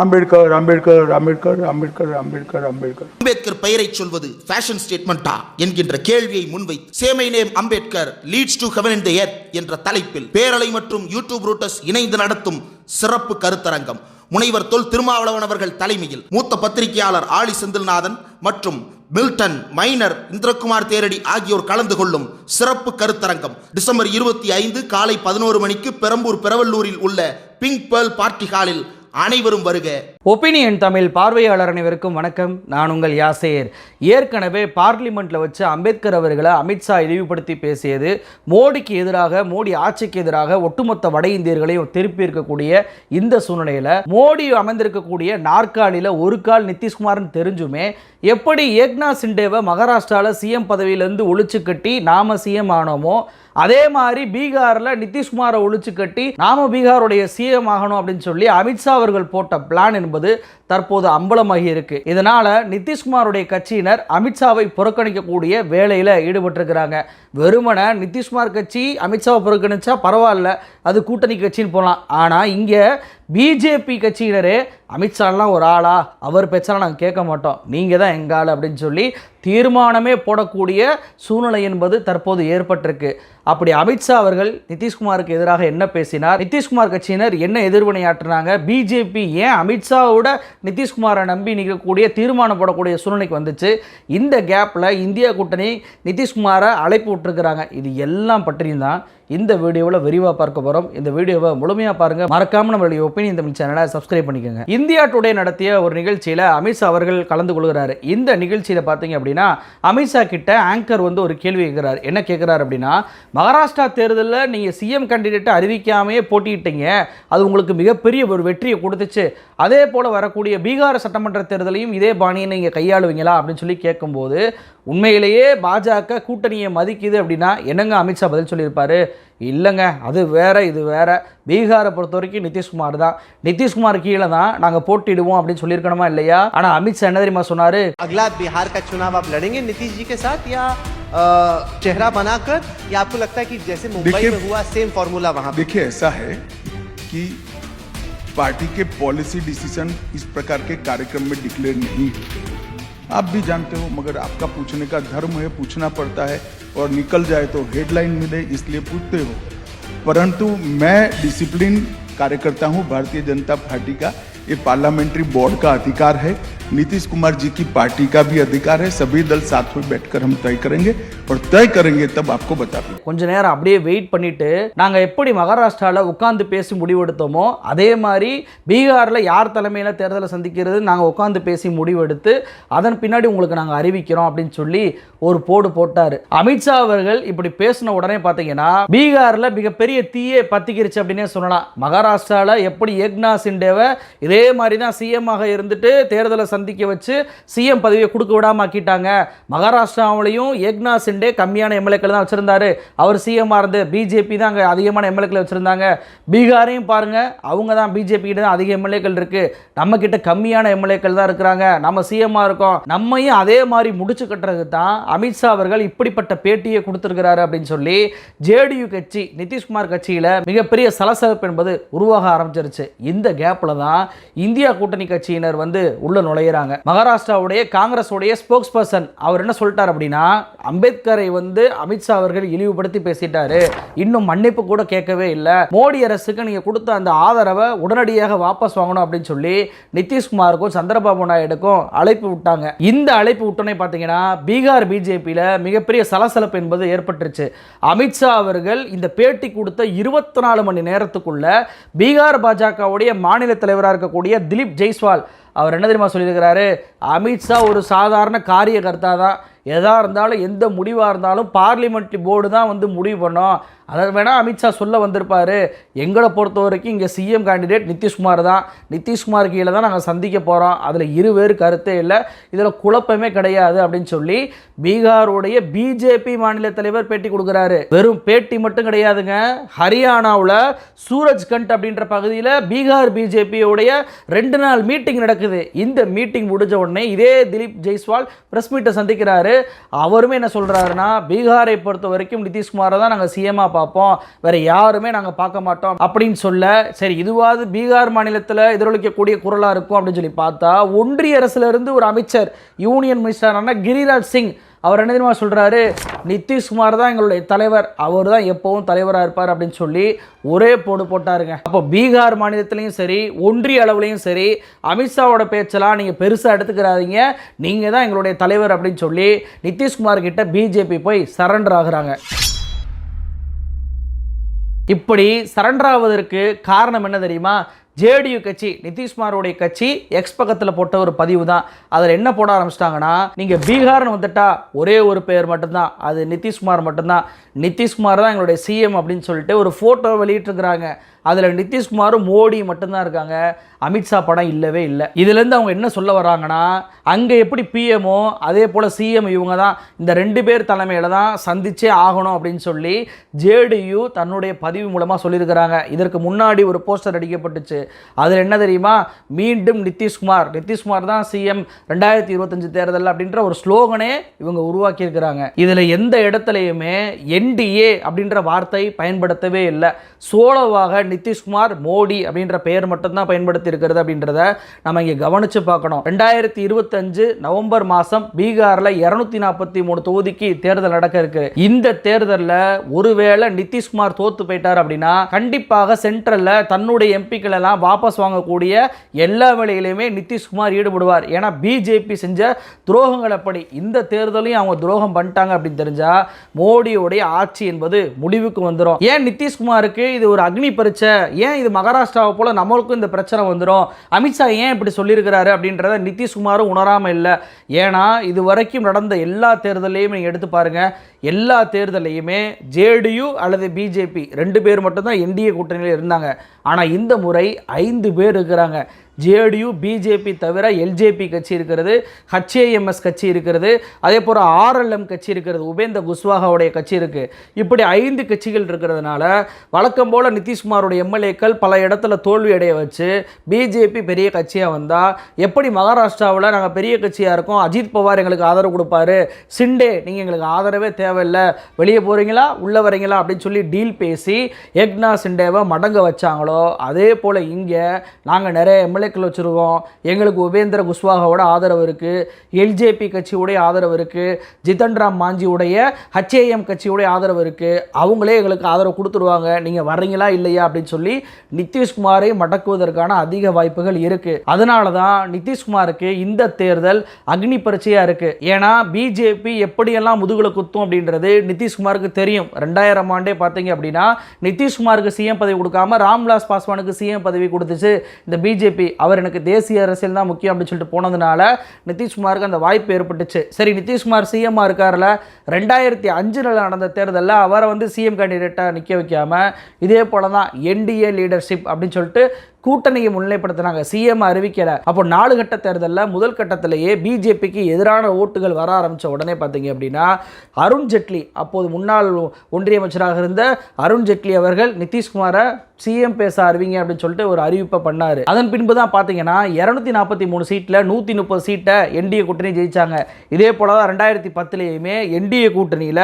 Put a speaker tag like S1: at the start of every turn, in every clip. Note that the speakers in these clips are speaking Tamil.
S1: அம்பேத்கர் அம்பேத்கர் அம்பேத்கர் அம்பேத்கர் அம்பேத்கர் அம்பேத்கர்.
S2: அம்பேத்கர் பெயரை சொல்வது ஃபேஷன் ஸ்டேட்மெண்டா என்கின்ற கேள்வியை முன்வைத்து சேமை name Ambedkar leads to heaven in the earth என்ற தலைப்பில் பேரலை மற்றும் யூடியூப் ரூட்டர்ஸ் இணைந்து நடத்தும் சிறப்பு கருத்தரங்கம் முனைவர் தொல் திருமாவளவன் அவர்கள் தலைமையில் மூத்த பத்திரிகையாளர் ஆலி செந்தில்நாதன் மற்றும் மில்டன் மைனர் இந்திரகுமார் தேரடி ஆகியோர் கலந்து கொள்ளும் சிறப்பு கருத்தரங்கம். டிசம்பர் இருபத்தி ஐந்து காலை பதினோரு மணிக்கு பெரம்பூர் பெரவல்லூரில் உள்ள பிங்க் பேர்ல் பார்ட்டி ஹாலில் அனைவரும் வருக.
S3: ஒப்பீனியன் தமிழ் பார்வையாளர் அனைவருக்கும் வணக்கம். நான் உங்கள் யாசேர் ஏற்கனவே பார்லிமெண்ட்டில் வச்சு அம்பேத்கர் அவர்களை அமித்ஷா இழிவுபடுத்தி பேசியது. மோடிக்கு எதிராக மோடி ஆட்சிக்கு எதிராக ஒட்டுமொத்த வட இந்தியர்களையும் திருப்பி இருக்கக்கூடிய இந்த சூழ்நிலையில் மோடி அமர்ந்திருக்கக்கூடிய நாற்காலியில் ஒரு கால் நிதிஷ்குமார்னு தெரிஞ்சுமே எப்படி ஏக்நாத் சிண்டேவை மகாராஷ்டிராவில் சிஎம் பதவியிலேருந்து ஒழிச்சு கட்டி நாம சிஎம் ஆனோமோ அதே மாதிரி பீகாரில் நிதிஷ்குமாரை ஒழிச்சு கட்டி நாம பீகாருடைய சிஎம் ஆகணும் அப்படின்னு சொல்லி அமித்ஷா அவர்கள் போட்ட பிளான் என்பது தற்போது அம்பலமாகி இருக்கு. இதனால நிதிஷ்குமாருடைய கட்சியினர் அமித்ஷாவை புறக்கணிக்கக்கூடிய வேலையில் ஈடுபட்டிருக்கிறாங்க. வெறுமனை நிதிஷ்குமார் கட்சி அமித்ஷாவை புறக்கணிச்சா பரவாயில்ல. அது கூட்டணி கட்சின்னு போகலாம் ஆனால் இங்கே பிஜேபி கட்சியினரே அமித்ஷாலாம் ஒரு ஆளா? அவர் பேச்செல்லாம் நாங்கள் கேட்க மாட்டோம். நீங்கள் தான் எங்கள் ஆள்? அப்படின்னு சொல்லி தீர்மானமே போடக்கூடிய சூழ்நிலை என்பது தற்போது ஏற்பட்டிருக்கு. அப்படி அமித்ஷா அவர்கள் நிதிஷ்குமாருக்கு எதிராக என்ன பேசினார்? நிதிஷ்குமார் கட்சியினர் என்ன எதிர்வினையாற்றினாங்க? பிஜேபி ஏன் அமித்ஷாவோட நிதிஷ்குமாரை நம்பி நிற்கக்கூடிய தீர்மானம் போடக்கூடிய சூழ்நிலைக்கு வந்துச்சு? இந்த கேப்பில் இந்தியா கூட்டணி நிதிஷ்குமாரை அழைப்பு விட்டுருக்குறாங்க. இது எல்லாம் பற்றியும் தான் இந்த வீடியோவில் விரிவாக பார்க்க போகிறோம் இந்த வீடியோவை முழுமையாக பாருங்கள் மறக்காமல் நம்மளுடைய ஒப்பீனியன் தமிழ் சேனலை சப்ஸ்கிரைப் பண்ணிக்கோங்க. இந்தியா டுடே நடத்திய ஒரு நிகழ்ச்சியில் அமித்ஷா அவர்கள் கலந்து கொள்கிறாரு. இந்த நிகழ்ச்சியில் பார்த்தீங்க அப்படின்னா அமித்ஷா கிட்ட ஆங்கர் வந்து ஒரு கேள்வி கேட்குறாரு. என்ன கேட்குறாரு அப்படின்னா மகாராஷ்டிரா தேர்தலில் நீங்கள் சிஎம் கேண்டிடேட்டை அறிவிக்காமையே போட்டியிட்டீங்க. அது உங்களுக்கு மிகப்பெரிய ஒரு வெற்றியை கொடுத்துச்சு. அதே போல் வரக்கூடிய பீகார் சட்டமன்ற தேர்தலையும் இதே பாணியை நீங்கள் கையாளுவீங்களா அப்படின்னு சொல்லி கேட்கும்போது உண்மையிலேயே பாஜக கூட்டணியை மதிக்குது அப்படின்னா என்னங்க அமித்ஷா பதில் சொல்லியிருப்பாரு இல்லைங்க அது வேற இது வேற பீகாரை பொறுத்த வரைக்கும் நிதிஷ்குமார் தான் நிதிஷ்குமார் கீழே தான் நாங்கள் போட்டிடுவோம் அப்படின்னு சொல்லியிருக்கணுமா இல்லையா ஆனால் அமித்ஷா என்ன தெரியுமா சொன்னார்
S4: अगला बिहार का चुनाव आप लड़ेंगे नीतीश जी के साथ या अ, चेहरा बनाकर या आपको लगता है कि जैसे मुंबई
S5: देखिए-
S4: में हुआ सेम फॉर्मूला वहां पे
S5: देखिए ऐसा है कि पार्टी के पॉलिसी डिसीजन इस प्रकार के कार्यक्रम में डिक्लेयर नहीं होते आप भी जानते हो, मगर आपका पूछने का धर्म है, पूछना पड़ता है और निकल जाए तो हेडलाइन मिले, इसलिए पूछते हो। परंतु मैं डिसिप्लिन कार्यकर्ता हूँ, भारतीय जनता पार्टी का, ये पार्लियामेंट्री बोर्ड का अधिकार है। नीतीश कुमार जी की पार्टी का भी अधिकार है सभी दल साथ में बैठकर हम तय करेंगे और तय करेंगे तब आपको बता दूंगा
S3: கொஞ்ச நேரம் அப்படியே வெயிட் பண்ணிட்டு நாங்கள் எப்படி மகாராஷ்டிராவில் உட்காந்து பேசி முடிவெடுத்தோமோ அதே மாதிரி பீகாரில் யார் தலைமையில் தேர்தலை சந்திக்கிறது நாங்கள் உட்காந்து பேசி முடிவெடுத்து அதன் பின்னாடி உங்களுக்கு நாங்கள் அறிவிக்கிறோம் அப்படின்னு சொல்லி ஒரு போடு போட்டார் அமித்ஷா அவர்கள் இப்படி பேசின உடனே பார்த்தீங்கன்னா பீகாரில் மிகப்பெரிய தீயே பத்திக்கிருச்சு அப்படின்னே சொல்லலாம் மகாராஷ்டிராவில் எப்படி ஏக்நாத் சிண்டேவை இதே மாதிரி தான் சிஎம் ஆக இருந்துட்டு தேர்தலை சந்திக்க வச்சு சிஎம் பதவியை கொடுக்க விடாம ஆக்கிட்டாங்க மகாராஷ்டிராவிலையும் ஏக்நாத் சிண்டே கம்மியான எம்எல்ஏக்கள் தான் வச்சுருந்தாரு. அவர் சிஎம்மாக இருந்து பிஜேபி தான் அங்கே அதிகமான எம்எல்ஏக்களை வச்சுருந்தாங்க. பீகாரையும் பாருங்க அவங்க தான் பிஜேபி கிட்ட தான் அதிக எம்எல்ஏக்கள் இருக்குது நம்ம கம்மியான எம்எல்ஏக்கள் தான் இருக்கிறாங்க. நம்ம சிஎம்மாக இருக்கோம். நம்மையும் அதே மாதிரி முடிச்சு கட்டுறதுக்கு தான் அமித்ஷா அவர்கள் இப்படிப்பட்ட பேட்டியை கொடுத்துருக்கிறாரு அப்படின்னு சொல்லி ஜேடியு கட்சி நிதிஷ்குமார் கட்சியில் மிகப்பெரிய சலசலப்பு என்பது உருவாக ஆரம்பிச்சிருச்சு. இந்த கேப்பில் தான் இந்தியா கூட்டணி கட்சியினர் வந்து உள்ள செய்கிறாங்க மகாராஷ்டிராவுடைய காங்கிரஸுடைய ஸ்போக்ஸ் பர்சன் அவர் என்ன சொல்லிட்டார் அப்படின்னா அம்பேத்கரை வந்து அமித்ஷா அவர்கள் இழிவுபடுத்தி பேசிட்டாரு. இன்னும் மன்னிப்பு கூட கேட்கவே இல்லை. மோடி அரசுக்கு நீங்க கொடுத்த அந்த ஆதரவை உடனடியாக வாபஸ் வாங்கணும் அப்படின்னு சொல்லி நிதிஷ்குமாருக்கும் சந்திரபாபு நாயுடுக்கும் அழைப்பு விட்டாங்க. இந்த அழைப்பு விட்டோன்னே பார்த்தீங்கன்னா பீகார் பிஜேபியில் மிகப்பெரிய சலசலப்பு என்பது ஏற்பட்டுருச்சு. அமித்ஷா அவர்கள் இந்த பேட்டி கொடுத்த இருபத்தி நாலு மணி நேரத்துக்குள்ள பீகார் பாஜகவுடைய மாநில தலைவராக இருக்கக்கூடிய திலீப் ஜெய்ஸ்வால் அவர் என்ன தெரியுமா சொல்லியிருக்கிறாரு? அமித்ஷா ஒரு சாதாரண காரியகர்த்தா தான். எதாக இருந்தாலும் எந்த முடிவாக இருந்தாலும் பார்லிமெண்ட்ரி போர்டு தான் வந்து முடிவு பண்ணோம். அதை வேணால் அமித்ஷா சொல்ல வந்திருப்பார். எங்களை பொறுத்த வரைக்கும் இங்கே சிஎம் கேண்டிடேட் நிதிஷ்குமார் தான். நிதிஷ்குமார் கீழே தான் நாங்கள் சந்திக்க போகிறோம் அதில் இருவேறு கருத்தே இல்லை. இதில் குழப்பமே கிடையாது அப்படின்னு சொல்லி பீகாருடைய பிஜேபி மாநில தலைவர் பேட்டி கொடுக்குறாரு. வெறும் பேட்டி மட்டும் கிடையாதுங்க. ஹரியானாவில் சூரஜ்கண்ட் அப்படின்ற பகுதியில் பீகார் பிஜேபியோடைய ரெண்டு நாள் மீட்டிங் நடக்குது. இந்த மீட்டிங் முடிஞ்ச உடனே இதே திலீப் ஜெய்ஸ்வால் பிரஸ் மீட்டை சந்திக்கிறாரு. அவருமே என்ன சொல்கிறாருன்னா பீகாரை பொறுத்த வரைக்கும் நிதிஷ்குமாரை தான் நாங்கள் சிஎம்மாக பார்ப்போம். வேற யாருமே நாங்கள் பார்க்க மாட்டோம் அப்படின்னு சொல்ல சரி இதுவாவது பீகார் மாநிலத்தில் எதிரொலிக்கக்கூடிய குரலாக இருக்கும் அப்படின்னு சொல்லி பார்த்தா ஒன்றிய அரசுல இருந்து ஒரு அமைச்சர் யூனியன் மினிஸ்டரான கிரிராஜ் சிங் அவர் என்ன தெரியுமா சொல்கிறாரு நிதிஷ்குமார் தான் எங்களுடைய தலைவர். அவர் தான் எப்போவும் தலைவராக இருப்பார் அப்படின்னு சொல்லி ஒரே போடு போட்டாருங்க. அப்போ பீகார் மாநிலத்திலையும் சரி ஒன்றிய அளவுலையும் சரி அமித்ஷாவோட பேச்செல்லாம் நீங்கள் பெருசாக எடுத்துக்கிறாதீங்க. நீங்கள் தான் எங்களுடைய தலைவர் அப்படின்னு சொல்லி நிதிஷ்குமார் கிட்ட பிஜேபி போய் சரண்டர் ஆகுறாங்க. இப்படி சரண்டர் ஆவதற்கு காரணம் என்ன தெரியுமா? ஜேடியு கட்சி நிதிஷ்குமாரோடைய கட்சி எக்ஸ் பக்கத்தில் போட்ட ஒரு பதிவு தான் அதில் என்ன போட ஆரம்பிச்சிட்டாங்கன்னா நீங்கள் பீகார்னு வந்துட்டா ஒரே ஒரு பேர் மட்டும்தான். அது நிதிஷ்குமார் மட்டும்தான். நிதிஷ்குமார் தான் எங்களுடைய சிஎம் அப்படின்னு சொல்லிட்டு ஒரு ஃபோட்டோ வெளியிட்டிருக்கிறாங்க. அதில் நிதிஷ்குமாரும் மோடி மட்டும்தான் இருக்காங்க. அமித்ஷா படம் இல்லவே இல்லை. இதுலேருந்து அவங்க என்ன சொல்ல வராங்கன்னா அங்கே எப்படி பிஎம்ஓ அதே போல் சிஎம் இவங்க தான் இந்த ரெண்டு பேர் தலைமையில் தான் சந்திச்சே ஆகணும் அப்படின்னு சொல்லி ஜேடியு தன்னுடைய பதிவு மூலமாக சொல்லியிருக்கிறாங்க. இதற்கு முன்னாடி ஒரு போஸ்டர் அடிக்கப்பட்டுச்சு. அதில் என்ன தெரியுமா? மீண்டும் நிதிஷ்குமார். நிதிஷ்குமார் தான் சிஎம் ரெண்டாயிரத்தி இருபத்தஞ்சு தேர்தல் அப்படின்ற ஒரு ஸ்லோகனே இவங்க உருவாக்கியிருக்கிறாங்க. இதில் எந்த இடத்துலையுமே என்டிஏ அப்படின்ற வார்த்தை பயன்படுத்தவே இல்லை. சோலோவாக நிதிஷ்குமார் மோடி அப்படின்ற பெயர் மட்டும்தான் பயன்படுத்தி இருக்கிறது அப்படின்றத நம்ம இங்கே கவனித்து பார்க்கணும். ரெண்டாயிரத்தி இருபத்தஞ்சு நவம்பர் மாதம் பீகாரில் இரநூத்தி நாற்பத்தி மூணு தொகுதிக்கு தேர்தல் நடக்க இருக்கு. இந்த தேர்தலில் ஒருவேளை நிதிஷ்குமார் தோத்து போயிட்டார் அப்படின்னா கண்டிப்பாக சென்ட்ரலில் தன்னுடைய எம்பிக்கள் எல்லாம் வாபஸ் வாங்கக்கூடிய எல்லா வேலையிலையுமே நிதிஷ்குமார் ஈடுபடுவார். ஏன்னா பிஜேபி செஞ்ச துரோகங்கள் அப்படி இந்த தேர்தலையும் அவங்க துரோகம் பண்ணிட்டாங்க அப்படின்னு தெரிஞ்சா மோடியோடைய ஆட்சி என்பது முடிவுக்கு வந்துடும் ஏன் நிதிஷ்குமாருக்கு இது ஒரு அக்னி பரீட்சை? ஏன் இது மகாராஷ்டிராவை போல நம்மளுக்கும் இந்த பிரச்சனை வந்துடும் அமித்ஷா ஏன் இப்படி சொல்லியிருக்கிறாரு அப்படின்றத நிதிஷ்குமாரும் உணராமல் இல்லை. ஏன்னா இது வரைக்கும் நடந்த எல்லா தேர்தலையும் நீங்கள் எடுத்து பாருங்க. எல்லா தேர்தலையுமே ஜேடியு அல்லது பிஜேபி ரெண்டு பேர் மட்டும்தான் என்டிஏ கூட்டணியில் இருந்தாங்க. ஆனால் இந்த முறை ஐந்து பேர் இருக்கிறாங்க. ஜேடியு பிஜேபி தவிர எல்ஜேபி கட்சி இருக்கிறது ஹச்ஏஎம்எஸ் கட்சி இருக்கிறது அதே போல் ஆர்எல்எம் கட்சி இருக்கிறது உபேந்த குஸ்வாகாவுடைய கட்சி இருக்குது இப்படி ஐந்து கட்சிகள் இருக்கிறதுனால வழக்கம் போல் நிதிஷ்குமாரோட எம்எல்ஏக்கள் பல இடத்துல தோல்வி அடைய வச்சு பிஜேபி பெரிய கட்சியாக வந்தால் எப்படி மகாராஷ்டிராவில் நாங்கள் பெரிய கட்சியாக இருக்கோம் அஜித் பவார் எங்களுக்கு ஆதரவு கொடுப்பாரு சிண்டே நீங்கள் எங்களுக்கு ஆதரவே தேவையில்லை வெளியே போகிறீங்களா உள்ளே வரீங்களா அப்படின்னு சொல்லி டீல் பேசி எக்னா சிண்டேவை மடங்க வச்சாங்களோ அதே போல் இங்கே நாங்கள் நிறைய எம்எல்ஏ எம்எல்ஏக்கள் வச்சுருக்கோம். எங்களுக்கு உபேந்திர குஸ்வாகாவோட ஆதரவு இருக்குது எல்ஜேபி கட்சியுடைய ஆதரவு இருக்குது ஜிதன் ராம் மாஞ்சியுடைய ஹச்ஏஎம் கட்சியுடைய ஆதரவு இருக்குது அவங்களே எங்களுக்கு ஆதரவு கொடுத்துருவாங்க. நீங்கள் வர்றீங்களா இல்லையா அப்படின்னு சொல்லி நிதிஷ்குமாரை மடக்குவதற்கான அதிக வாய்ப்புகள் இருக்குது அதனால தான் நிதிஷ்குமாருக்கு இந்த தேர்தல் அக்னி பரீட்சையாக இருக்குது ஏன்னா பிஜேபி எப்படியெல்லாம் முதுகில் குத்தும் அப்படின்றது நிதிஷ்குமாருக்கு தெரியும். ரெண்டாயிரம் ஆண்டே பார்த்தீங்க அப்படின்னா நிதிஷ்குமாருக்கு சிஎம் பதவி கொடுக்காம ராம்விலாஸ் பாஸ்வானுக்கு சிஎம் பதவி கொடுத்துச்சு இந்த பிஜேபி. அவர் எனக்கு தேசிய அரசியல் தான் முக்கியம் அப்படின்னு சொல்லிட்டு போனதுனால நிதிஷ்குமாருக்கு அந்த வாய்ப்பு ஏற்பட்டுச்சு. சரி நிதிஷ்குமார் சிஎம்மாக இருக்கார்ல ரெண்டாயிரத்தி அஞ்சில் நடந்த தேர்தலில் அவரை வந்து சிஎம் கேண்டிடேட்டாக நிற்க வைக்காமல் இதே போல தான் என்டிஏ லீடர்ஷிப் அப்படின்னு சொல்லிட்டு கூட்டணியை முன்னிலைப்படுத்தினாங்க. சிஎம் அறிவிக்கலை. அப்போ நாலு கட்ட தேர்தலில் முதல் கட்டத்திலேயே பிஜேபிக்கு எதிரான ஓட்டுகள் வர ஆரம்பித்த உடனே பார்த்தீங்க அப்படின்னா அருண் ஜெட்லி அப்போது முன்னாள் ஒன்றிய அமைச்சராக இருந்த அருண் ஜெட்லி அவர்கள் நிதிஷ்குமாரை சிஎம் பேச அறிவிங்க அப்படின்னு சொல்லிட்டு ஒரு அறிவிப்பை பண்ணார். அதன் பின்பு தான் பார்த்தீங்கன்னா இரநூத்தி நாற்பத்தி மூணு சீட்டில் நூற்றி முப்பது சீட்டை என்டிஏ கூட்டணி ஜெயித்தாங்க இதே போல தான் ரெண்டாயிரத்தி பத்துலேயுமே என்டிஏ கூட்டணியில்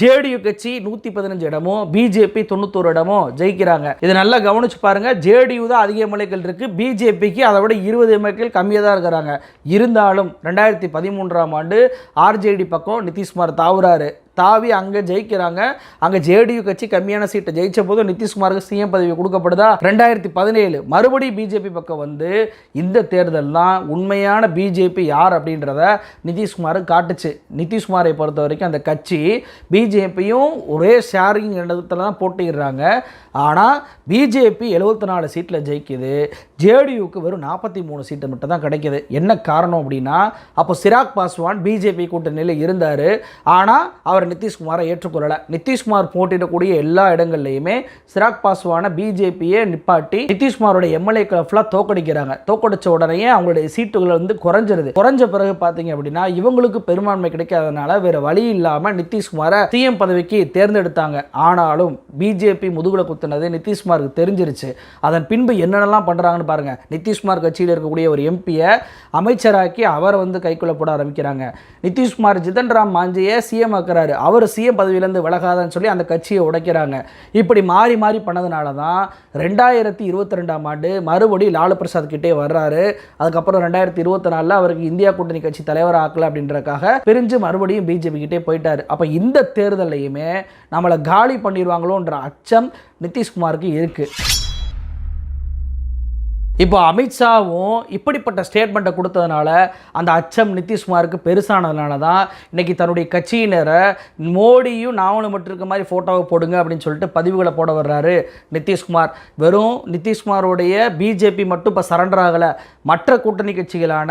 S3: ஜேடியு கட்சி நூற்றி பதினஞ்சு இடமும் பிஜேபி தொண்ணூத்தோரு இடமும் ஜெயிக்கிறாங்க. இதை நல்லா கவனிச்சு பாருங்க. ஜேடியு தான் அதிக எம்எல்ஏக்கள் இருக்குது பிஜேபிக்கு அதை விட இருபது எம்எல்ஏக்கள் கம்மியாக தான் இருக்கிறாங்க. இருந்தாலும் ரெண்டாயிரத்தி பதிமூன்றாம் ஆண்டு ஆர்ஜேடி பக்கம் நிதிஷ்குமார் தாவுறாரு. தாவி அங்கே ஜெயிக்கிறாங்க. அங்கே ஜேடியு கட்சி கம்மியான சீட்டை ஜெயிச்ச போது நிதிஷ்குமாருக்கு சிஎம் பதவி கொடுக்கப்படுதா? ரெண்டாயிரத்தி பதினேழு. மறுபடியும் பிஜேபி பக்கம் வந்து இந்த தேர்தல் தான் உண்மையான பிஜேபி யார் அப்படின்றத நிதிஷ்குமாருக்கு காட்டுச்சு. நிதிஷ்குமாரை பொறுத்த வரைக்கும் அந்த கட்சி பிஜேபியும் ஒரே ஷேரிங் இடத்துல தான் போட்டிடுறாங்க ஆனால் பிஜேபி எழுபத்தி நாலு சீட்டில் ஜெயிக்குது. ஜேடியுக்கு வெறும் நாற்பத்தி மூணு சீட்டு மட்டும் தான் கிடைக்கிது. என்ன காரணம் அப்படின்னா அப்போ சிராக் பாஸ்வான் பிஜேபி கூட்டணியில் இருந்தார். ஆனால் அவர் நிதிஷ்குமாரை ஏற்றுக்கொள்ளலை. நிதிஷ்குமார் போட்டியிடக்கூடிய எல்லா இடங்கள்லையுமே சிராக் பாஸ்வான பிஜேபியை நிப்பாட்டி நிதிஷ்குமாரோட எம்எல்ஏக்களை ஃபுல்லாக தோக்கடிக்கிறாங்க. தோக்கடிச்ச உடனே அவங்களுடைய சீட்டுகள் வந்து குறைஞ்சிருது. குறைஞ்ச பிறகு பார்த்தீங்க அப்படின்னா இவங்களுக்கு பெரும்பான்மை கிடைக்காதனால வேற வழி இல்லாமல் நிதிஷ்குமாரை சிஎம் பதவிக்கு தேர்ந்தெடுத்தாங்க. ஆனாலும் பிஜேபி முதுகுல குத்துனது நிதிஷ்குமாருக்கு தெரிஞ்சிருச்சு. அதன் பின்பு என்னென்னலாம் பண்ணுறாங்கன்னு பாருங்கள் நிதிஷ்குமார் கட்சியில் இருக்கக்கூடிய ஒரு எம்பியை அமைச்சராக்கி அவரை வந்து கைக்குள்ள போட ஆரம்பிக்கிறாங்க. நிதிஷ்குமார் ஜிதன் ராம் மாஞ்சியை சிஎம் ஆக்குறாரு. அவர் சிஎம் பதவியிலேருந்து விலகாதன்னு சொல்லி அந்த கட்சியை உடைக்கிறாங்க. இப்படி மாறி மாறி பண்ணதுனால தான் ரெண்டாயிரத்தி இருபத்தி ரெண்டாம் ஆண்டு மறுபடியும் லாலு பிரசாத் கிட்டே வர்றாரு. அதுக்கப்புறம் ரெண்டாயிரத்தி இருபத்தி நாலில் அவருக்கு இந்தியா கூட்டணி கட்சி தலைவர் ஆக்கல அப்படின்றக்காக பிரிஞ்சு மறுபடியும் பிஜேபி கிட்டே போயிட்டார். அப்போ இந்த தேர்தலையுமே நம்மளை காலி பண்ணிடுவாங்களோன்ற அச்சம் நிதிஷ்குமாருக்கு இருக்குது இப்போ அமித்ஷாவும் இப்படிப்பட்ட ஸ்டேட்மெண்ட்டை கொடுத்ததுனால அந்த அச்சம் நிதிஷ்குமாருக்கு பெருசானதுனால தான் இன்னைக்கு தன்னுடைய கட்சியினரை மோடியும் நாவலும் மட்டும் இருக்க மாதிரி ஃபோட்டோவை போடுங்க அப்படின்னு சொல்லிட்டு பதிவுகளை போட வர்றாரு நிதிஷ்குமார். வெறும் நிதிஷ்குமாரோடைய பிஜேபி மட்டும் இப்போ சரண்டர் ஆகலை. மற்ற கூட்டணி கட்சிகளான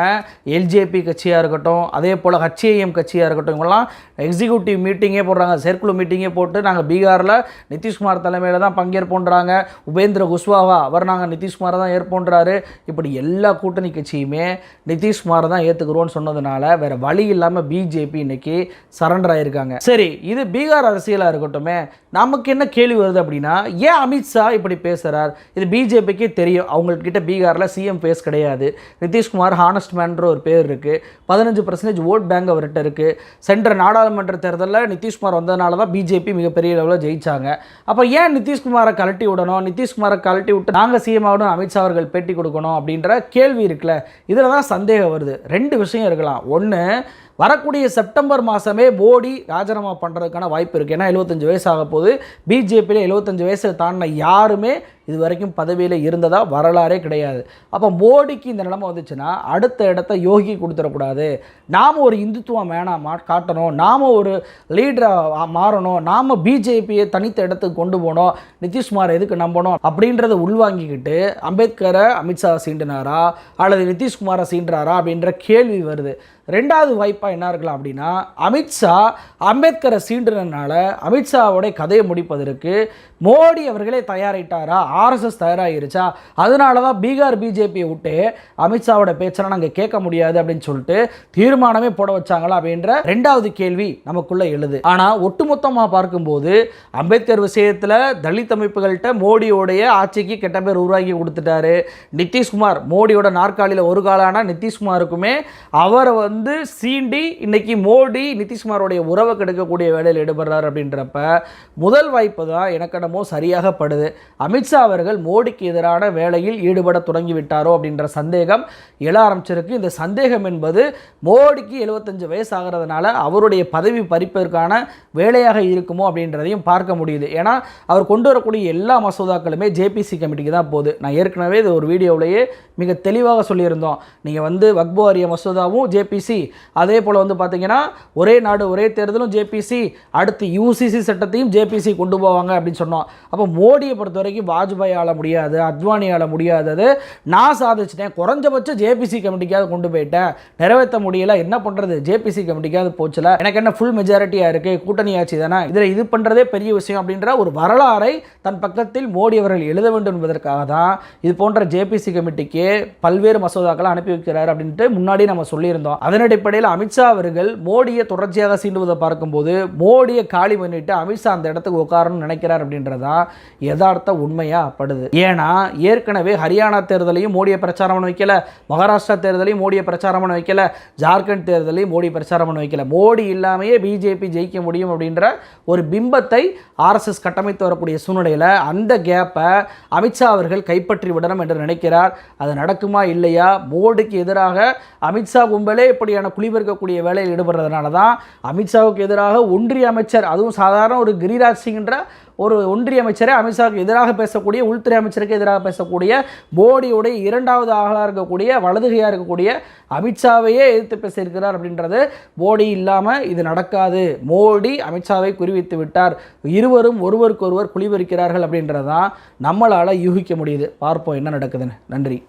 S3: எல்ஜேபி கட்சியாக இருக்கட்டும் அதே போல் ஹச்ஏஎம் கட்சியாக இருக்கட்டும் இவங்கெல்லாம் எக்ஸிக்யூட்டிவ் மீட்டிங்கே போடுறாங்க. செயற்குழு மீட்டிங்கே போட்டு நாங்கள் பீகாரில் நிதிஷ்குமார் தலைமையில் தான் பங்கேற்போன்றாங்க. உபேந்திர குஷ்வாவா அவர் நாங்கள் நிதிஷ்குமாரை தான் சொல்கிறாரு இப்படி எல்லா கூட்டணி கட்சியுமே நிதிஷ்குமாரை தான் ஏற்றுக்கிறோன்னு சொன்னதுனால வேற வழி இல்லாமல் பிஜேபி இன்னைக்கு சரண்டர் ஆயிருக்காங்க. சரி இது பீகார் அரசியலாக இருக்கட்டுமே நமக்கு என்ன கேள்வி வருது அப்படின்னா ஏன் அமித்ஷா இப்படி பேசுகிறார் இது பிஜேபிக்கே தெரியும். அவங்கக்கிட்ட பீகாரில் சிஎம் ஃபேஸ் கிடையாது. நிதிஷ்குமார் ஹானஸ்ட் மேன்ற ஒரு பேர் இருக்குது பதினஞ்சு பர்சன்டேஜ் ஓட் பேங்க் அவர்கிட்ட இருக்குது சென்ற நாடாளுமன்ற தேர்தலில் நிதிஷ்குமார் வந்ததுனால தான் பிஜேபி மிகப்பெரிய லெவலில் ஜெயிச்சாங்க. அப்போ ஏன் நிதிஷ்குமாரை கழட்டி விடணும்? நிதிஷ்குமாரை கழட்டி விட்டு நாங்கள் சிஎம் ஆகணும் அமித்ஷா அவர்கள் கட்டி கொடுக்கணும் அப்படின்ற கேள்வி இருக்குல்ல. இதில் தான் சந்தேகம் வருது. ரெண்டு விஷயம் இருக்கலாம். ஒன்று வரக்கூடிய செப்டம்பர் மாதமே மோடி ராஜினாமா பண்ணுறதுக்கான வாய்ப்பு இருக்குது ஏன்னா எழுபத்தஞ்சு வயசு ஆக போது பிஜேபியில் எழுபத்தஞ்சு வயசை தாண்டின யாருமே இது வரைக்கும் பதவியில் இருந்ததா வரலாறே கிடையாது. அப்போ மோடிக்கு இந்த நிலைமை வந்துச்சுன்னா அடுத்த இடத்த யோகி கொடுத்துடக்கூடாது. நாம் ஒரு இந்துத்துவம் வேணாம் மா- காட்டணும். நாம் ஒரு லீடராக மாறணும். நாம் பிஜேபியை தனித்த இடத்துக்கு கொண்டு போகணும். நிதிஷ்குமார் எதுக்கு நம்பணும்? அப்படின்றத உள்வாங்கிக்கிட்டு அம்பேத்கரை அமித்ஷா சீண்டினாரா? அல்லது நிதிஷ்குமாரை சீண்டுறாரா? அப்படின்ற கேள்வி வருது. ரெண்டாவது வாய்ப்பாக என்ன இருக்கலாம் அப்படின்னா அமித்ஷா அம்பேத்கரை சீண்டுறதுனால அமித்ஷாவோடைய கதையை முடிப்பதற்கு மோடி அவர்களே தயாரிட்டாரா? ஆர்எஸ்எஸ் தயாராகிருச்சா? அதனால தான் பீகார் பிஜேபியை விட்டு அமித்ஷாவோட பேச்செல்லாம் நாங்கள் கேட்க முடியாது அப்படின்னு சொல்லிட்டு தீர்மானமே போட வச்சாங்களா அப்படின்ற ரெண்டாவது கேள்வி நமக்குள்ளே எழுது. ஆனால் ஒட்டுமொத்தமாக பார்க்கும்போது அம்பேத்கர் விஷயத்தில் தலித் அமைப்புகள்கிட்ட மோடியோடைய ஆட்சிக்கு கெட்ட பேர் உருவாக்கி கொடுத்துட்டாரு. நிதிஷ்குமார் மோடியோட நாற்காலியில் ஒரு காலான நிதிஷ்குமாருக்குமே அவரை வந்து சீண்டி இன்னைக்கு மோடி நிதிஷ்குமாரோடைய உறவை கெடுக்கக்கூடிய வேலையில் ஈடுபடுறாரு அப்படின்றப்ப முதல் வாய்ப்பு தான் எனக்கு என்னமோ சரியாக படுது அமித்ஷா அவர்கள் மோடிக்கு எதிரான வேலையில் ஈடுபட தொடங்கி விட்டாரோ அப்படின்ற சந்தேகம் எழ ஆரம்பிச்சிருக்கு. இந்த சந்தேகம் என்பது மோடிக்கு எழுபத்தஞ்சு வயசு ஆகிறதுனால அவருடைய பதவி பறிப்பதற்கான வேலையாக இருக்குமோ அப்படின்றதையும் பார்க்க முடியுது. ஏன்னா அவர் கொண்டு வரக்கூடிய எல்லா மசோதாக்களுமே ஜேபிசி கமிட்டிக்கு தான் போகுது. நான் ஏற்கனவே இது ஒரு வீடியோவிலேயே மிக தெளிவாக சொல்லியிருந்தோம். நீங்கள் வந்து வக்பு வாரிய மசோதாவும் ஜேபிசி அதே போல் வந்து பார்த்தீங்கன்னா ஒரே நாடு ஒரே தேர்தலும் ஜேபிசி அடுத்து யூசிசி சட்டத்தையும் ஜேபிசி கொண்டு போவாங்க அப்படின்னு சொன்னோம். அப்போ மோடியை பொறுத்த வரைக்கும் வாஜ்பாய் ஆள முடியாது அத்வானி ஆள முடியாதது. நான் சாதிச்சிட்டேன் குறைஞ்சபட்சம் ஜேபிசி கமிட்டிக்காவது கொண்டு போயிட்டேன். நிறைவேற்ற முடியல என்ன பண்ணுறது ஜேபிசி கமிட்டிக்காவது போச்சுல. எனக்கு என்ன ஃபுல் மெஜாரிட்டியாக இருக்குது கூட்டணி ஆட்சி தானே? இதில் இது பண்ணுறதே பெரிய விஷயம் அப்படின்ற ஒரு வரலாறை தன் பக்கத்தில் மோடி அவர்கள் எழுத வேண்டும் என்பதற்காக தான் இது போன்ற ஜேபிசி கமிட்டிக்கு பல்வேறு மசோதாக்களை அனுப்பி வைக்கிறார் அப்படின்ட்டு முன்னாடி நம்ம சொல்லியிருந்தோம். அதன் அடிப்படையில் அமித்ஷா அவர்கள் மோடியை தொடர்ச்சியாக சீண்டுவதை பார்க்கும்போது மோடியை காலி பண்ணிட்டு அமித்ஷா அந்த இடத்துக்கு உட்காரணும்னு நினைக்கிறார் அப்படின்றதா யதார்த்த உண்மையாக படுது. ஏன்னா ஏற்கனவே ஹரியானா தேர்தலையும் மோடியை பிரச்சாரம் பண்ண வைக்கல மகாராஷ்டிரா தேர்தலையும் மோடியை பிரச்சாரம் பண்ண வைக்கல ஜார்க்கண்ட் தேர்தலையும் மோடி பிரச்சாரம் பண்ண வைக்கல. மோடி இல்லாமையே பிஜேபி ஜெயிக்க முடியும் அப்படின்ற ஒரு பிம்பத்தை ஆர்எஸ்எஸ் கட்டமைத்து வரக்கூடிய சூழ்நிலையில் அந்த கேப்பை அமித்ஷா அவர்கள் கைப்பற்றி விடணும் என்று நினைக்கிறார். அது நடக்குமா இல்லையா? மோடிக்கு எதிராக அமித்ஷா கும்பலே இப்படியான குளிபெருக்கக்கூடிய வேலையில் ஈடுபடுறதுனால தான் அமித்ஷாவுக்கு எதிராக ஒன்றிய அமைச்சர் அதுவும் சாதாரண ஒரு கிரிராஜ் சிங்ன்ற ஒரு ஒன்றிய அமைச்சரை அமித்ஷாவுக்கு எதிராக பேசக்கூடிய உள்துறை அமைச்சருக்கு எதிராக பேசக்கூடிய மோடியுடைய இரண்டாவது ஆளாக இருக்கக்கூடிய வலதுகையாக இருக்கக்கூடிய அமித்ஷாவையே எதிர்த்து பேசியிருக்கிறார் அப்படின்றது மோடி இல்லாமல் இது நடக்காது. மோடி அமித்ஷாவை குறிவித்து விட்டார். இருவரும் ஒருவருக்கொருவர் குளிபெருக்கிறார்கள் அப்படின்றதான் நம்மளால் யூகிக்க முடியுது. பார்ப்போம் என்ன நடக்குதுன்னு. நன்றி.